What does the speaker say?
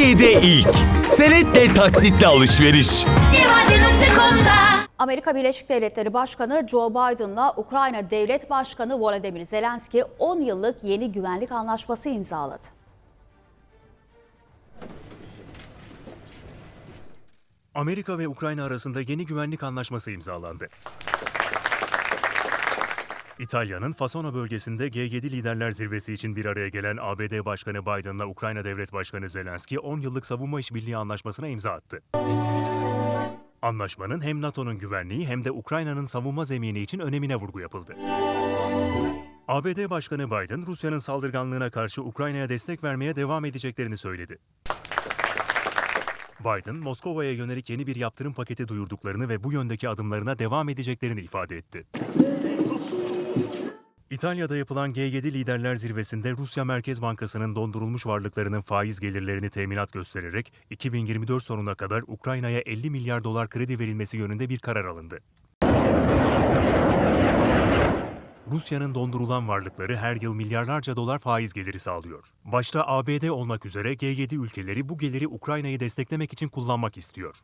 Türkiye'de ilk. Senetle taksitle alışveriş. Amerika Birleşik Devletleri Başkanı Joe Biden'la Ukrayna Devlet Başkanı Volodymyr Zelenski 10 yıllık yeni güvenlik anlaşması imzaladı. Amerika ve Ukrayna arasında yeni güvenlik anlaşması imzalandı. İtalya'nın Fasona bölgesinde G7 liderler zirvesi için bir araya gelen ABD Başkanı Biden'la Ukrayna Devlet Başkanı Zelenski 10 yıllık savunma işbirliği anlaşmasına imza attı. Anlaşmanın hem NATO'nun güvenliği hem de Ukrayna'nın savunma zemini için önemine vurgu yapıldı. ABD Başkanı Biden, Rusya'nın saldırganlığına karşı Ukrayna'ya destek vermeye devam edeceklerini söyledi. Biden, Moskova'ya yönelik yeni bir yaptırım paketi duyurduklarını ve bu yöndeki adımlarına devam edeceklerini ifade etti. İtalya'da yapılan G7 liderler zirvesinde Rusya Merkez Bankası'nın dondurulmuş varlıklarının faiz gelirlerini teminat göstererek 2024 sonuna kadar Ukrayna'ya 50 milyar dolar kredi verilmesi yönünde bir karar alındı. Rusya'nın dondurulan varlıkları her yıl milyarlarca dolar faiz geliri sağlıyor. Başta ABD olmak üzere G7 ülkeleri bu geliri Ukrayna'yı desteklemek için kullanmak istiyor.